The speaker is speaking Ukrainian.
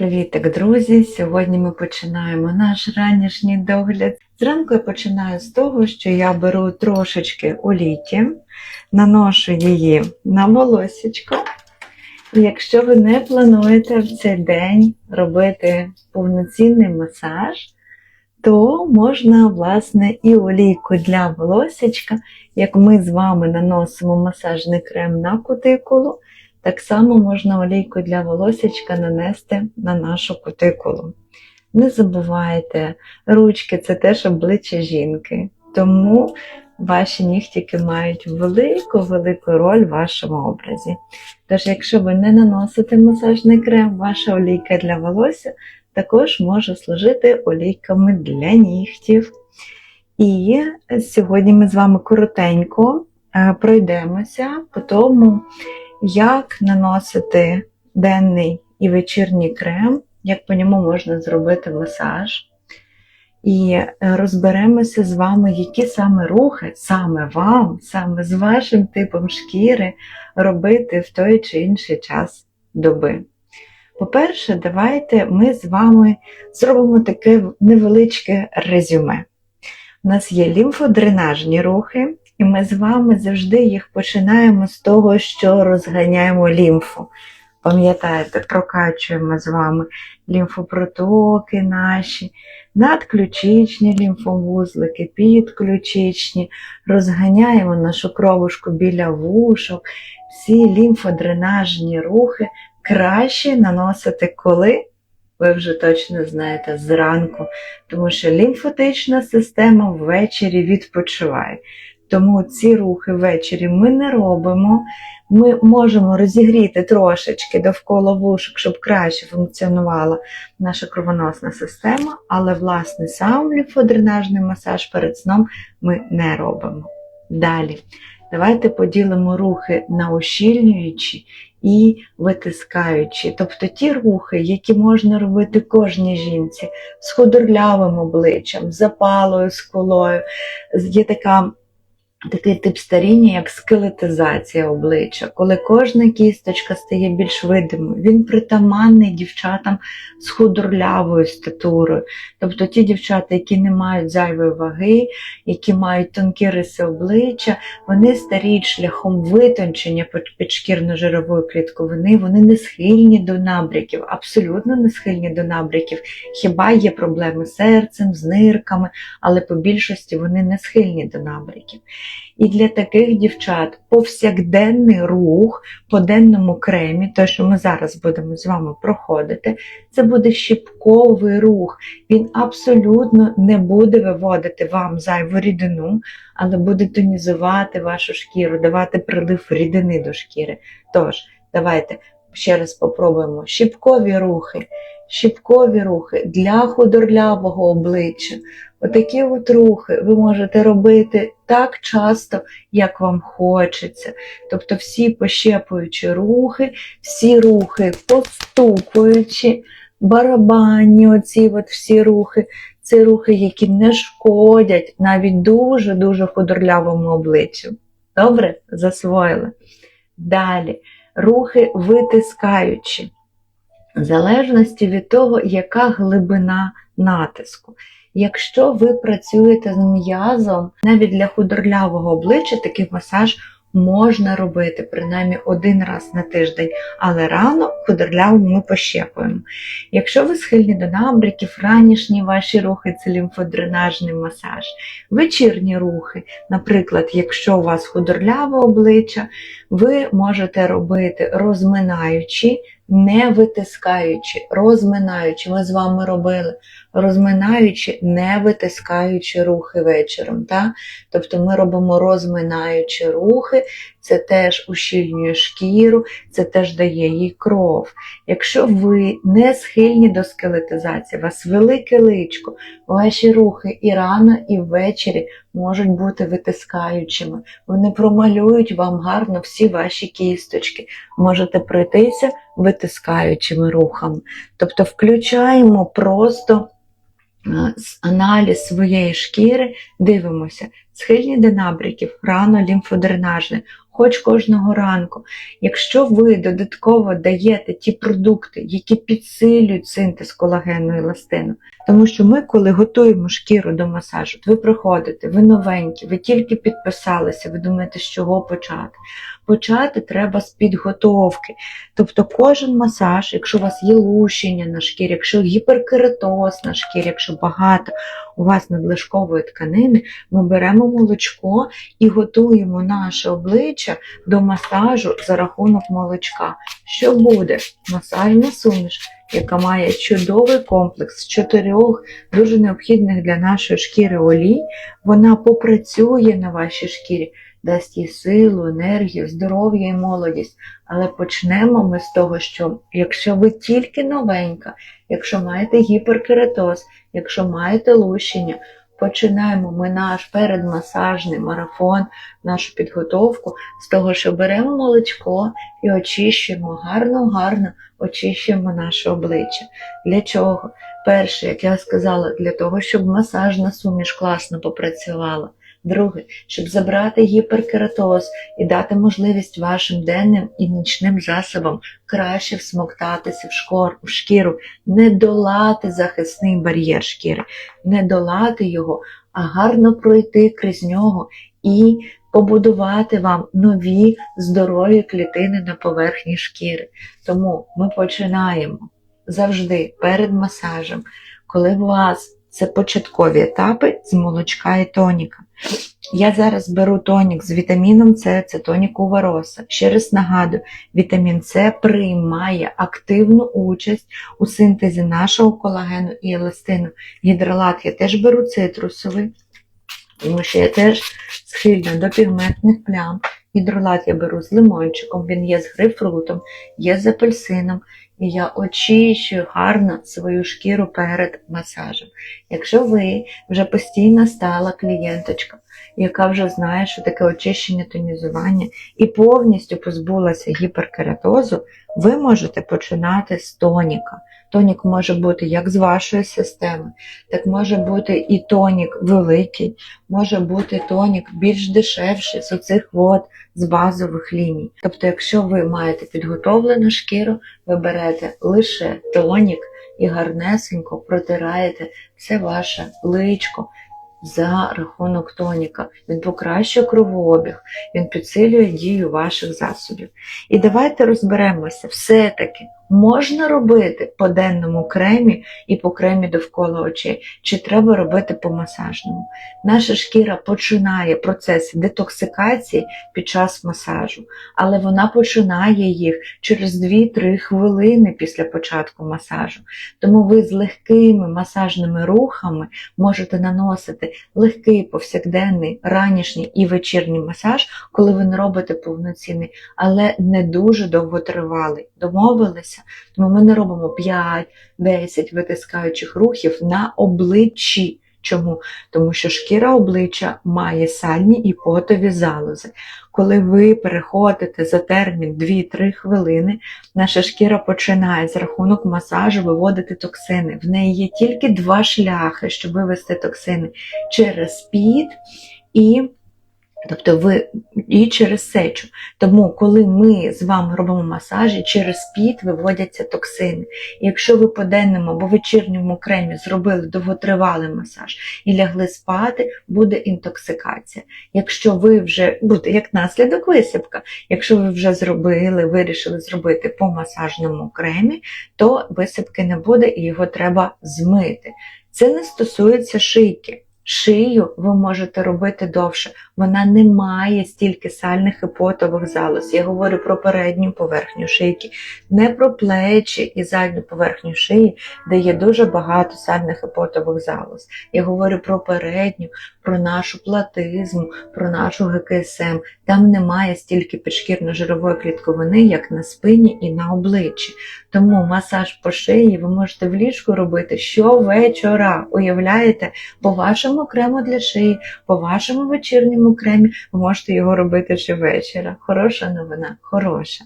Привітик, друзі! Сьогодні ми починаємо наш ранішній догляд. Зранку я починаю з того, що я беру трошечки олійки, наношу її на волосечко. І якщо ви не плануєте в цей день робити повноцінний масаж, то можна, власне, і олійку для волосечка, як ми з вами наносимо масажний крем на кутикулу, так само можна олійку для волосечка нанести на нашу кутикулу. Не забувайте, ручки це теж обличчя жінки, тому ваші нігтіки мають велику-велику роль в вашому образі. Тож, якщо ви не наносите масажний крем, ваша олійка для волосся також може служити олійками для нігтів. І сьогодні ми з вами коротенько е, пройдемося по тому, як наносити денний і вечірній крем, як по ньому можна зробити масаж. І е, розберемося з вами, які саме рухи, саме вам, саме з вашим типом шкіри робити в той чи інший час доби. По-перше, давайте ми з вами зробимо таке невеличке резюме. У нас є лімфодренажні рухи, і ми з вами завжди їх починаємо з того, що розганяємо лімфу. Пам'ятаєте, прокачуємо з вами лімфопротоки наші, надключичні лімфовузлики, підключичні, розганяємо нашу кровушку біля вушок, всі лімфодренажні рухи краще наносити коли. Ви вже точно знаєте зранку, тому що лімфатична система ввечері відпочиває. Тому ці рухи ввечері ми не робимо. Ми можемо розігріти трошечки довкола вушок, щоб краще функціонувала наша кровоносна система, але, власне, сам лімфодренажний масаж перед сном ми не робимо. Далі, давайте поділимо рухи на ущільнюючі і витискаючі. Тобто ті рухи, які можна робити кожній жінці з худорлявим обличчям, запалою, сколою. Є така такий тип старіння, як скелетизація обличчя, коли кожна кісточка стає більш видимою. Він притаманний дівчатам з худорлявою статурою. Тобто ті дівчата, які не мають зайвої ваги, які мають тонкі риси обличчя, вони старіють шляхом витончення підшкірно-жирової клітковини, вони не схильні до набряків, абсолютно не схильні до набряків. Хіба є проблеми з серцем, з нирками, але по більшості вони не схильні до набряків. І для таких дівчат повсякденний рух по денному кремі, те, що ми зараз будемо з вами проходити, це буде щіпковий рух. Він абсолютно не буде виводити вам зайву рідину, але буде тонізувати вашу шкіру, давати прилив рідини до шкіри. Тож, давайте ще раз попробуємо щіпкові рухи. Щіпкові рухи для худорлявого обличчя. Отакі от рухи ви можете робити так часто, як вам хочеться. Тобто всі пощепуючі рухи, всі рухи постукуючи, барабанні, оці от всі рухи, це рухи, які не шкодять навіть дуже-дуже худорлявому обличчю. Добре? Засвоїли. Далі рухи витискаючі. В залежності від того, яка глибина натиску. Якщо ви працюєте з м'язом, навіть для худорлявого обличчя такий масаж можна робити принаймні один раз на тиждень, але рано худорляву ми пощепуємо. Якщо ви схильні до набряків, ранішні ваші рухи це лімфодренажний масаж, вечірні рухи, наприклад, якщо у вас худорляве обличчя, ви можете робити розминаючи, не витискаючи, розминаючи, ми з вами робили, розминаючи, не витискаючи рухи вечором. Так? Тобто ми робимо розминаючи рухи, це теж ущільнює шкіру, це теж дає їй кров. Якщо ви не схильні до скелетизації, у вас велике личко, ваші рухи і рано, і ввечері можуть бути витискаючими. Вони промалюють вам гарно всі ваші кісточки. Можете пройтися витискаючими рухами. Тобто включаємо просто аналіз своєї шкіри, дивимося, схильні до набряків, рано лімфодренажне, хоч кожного ранку. Якщо ви додатково даєте ті продукти, які підсилюють синтез колагену і еластину, тому що ми, коли готуємо шкіру до масажу, ви приходите, ви новенькі, ви тільки підписалися, ви думаєте, з чого почати. Почати треба з підготовки. Тобто кожен масаж, якщо у вас є лущення на шкірі, якщо гіперкератоз на шкірі, якщо багато у вас надлишкової тканини, ми беремо молочко і готуємо наше обличчя до масажу за рахунок молочка. Що буде? Масажна суміш, яка має чудовий комплекс з чотирьох дуже необхідних для нашої шкіри олій, вона попрацює на вашій шкірі, дасть їй силу, енергію, здоров'я і молодість. Але почнемо ми з того, що якщо ви тільки новенька, якщо маєте гіперкератоз, якщо маєте лущення, починаємо ми наш передмасажний марафон, нашу підготовку з того, що беремо молочко і очищуємо гарно-гарно очищуємо наше обличчя. Для чого? Перше, як я сказала, для того, щоб масажна суміш класно попрацювала. Друге, щоб забрати гіперкератоз і дати можливість вашим денним і нічним засобам краще всмоктатися в, шкор, в шкіру, не долати захисний бар'єр шкіри, не долати його, а гарно пройти крізь нього і побудувати вам нові здорові клітини на поверхні шкіри. Тому ми починаємо завжди перед масажем, коли у вас це початкові етапи з молочка і тоніка. Я зараз беру тонік з вітаміном С, це тонік Увароса. Ще раз нагадую, вітамін С приймає активну участь у синтезі нашого колагену і еластину. Гідролат я теж беру цитрусовий, тому що я теж схильна до пігментних плям. Гідролат я беру з лимончиком, він є з грейпфрутом, є з апельсином. І я очищую гарно свою шкіру перед масажем. Якщо ви вже постійно стала клієнточка, яка вже знає, що таке очищення тонізування, і повністю позбулася гіперкератозу, ви можете починати з тоніка. Тонік може бути як з вашої системи, так може бути і тонік великий, може бути тонік більш дешевший з оцих вод, з базових ліній. Тобто, якщо ви маєте підготовлену шкіру, ви берете лише тонік і гарнесенько протираєте все ваше личко за рахунок тоніка. Він покращує кровообіг, він підсилює дію ваших засобів. І давайте розберемося, все-таки можна робити по денному кремі і по кремі довкола очей, чи треба робити по масажному. Наша шкіра починає процес детоксикації під час масажу, але вона починає їх через 2-3 хвилини після початку масажу. Тому ви з легкими масажними рухами можете наносити легкий повсякденний ранішній і вечірній масаж, коли ви не робите повноцінний, але не дуже довготривалий. Домовилися? Тому ми не робимо 5-10 витискаючих рухів на обличчі. Чому? Тому що шкіра обличчя має сальні і потові залози. Коли ви переходите за термін 2-3 хвилини, наша шкіра починає з рахунок масажу виводити токсини. В неї є тільки два шляхи, щоб вивести токсини через під і Тобто ви і через сечу. Тому, коли ми з вами робимо масажі, через піт виводяться токсини. І якщо ви по денному або вечірньому кремі зробили довготривалий масаж і лягли спати, буде інтоксикація. Якщо ви вже буде як наслідок висипка, якщо ви вже зробили, вирішили зробити по масажному кремі, то висипки не буде і його треба змити. Це не стосується шийки. Шию ви можете робити довше, вона не має стільки сальних і потових залоз. Я говорю про передню поверхню шийки, не про плечі і задню поверхню шиї, де є дуже багато сальних і потових залоз. Я говорю про передню, про нашу платизму, про нашу ГКСМ. Там немає стільки підшкірно-жирової клітковини, як на спині і на обличчі. Тому масаж по шиї ви можете в ліжку робити щовечора. Уявляєте, по вашому крему для шиї, по вашому вечірньому кремі, ви можете його робити щовечора. Хороша новина, хороша.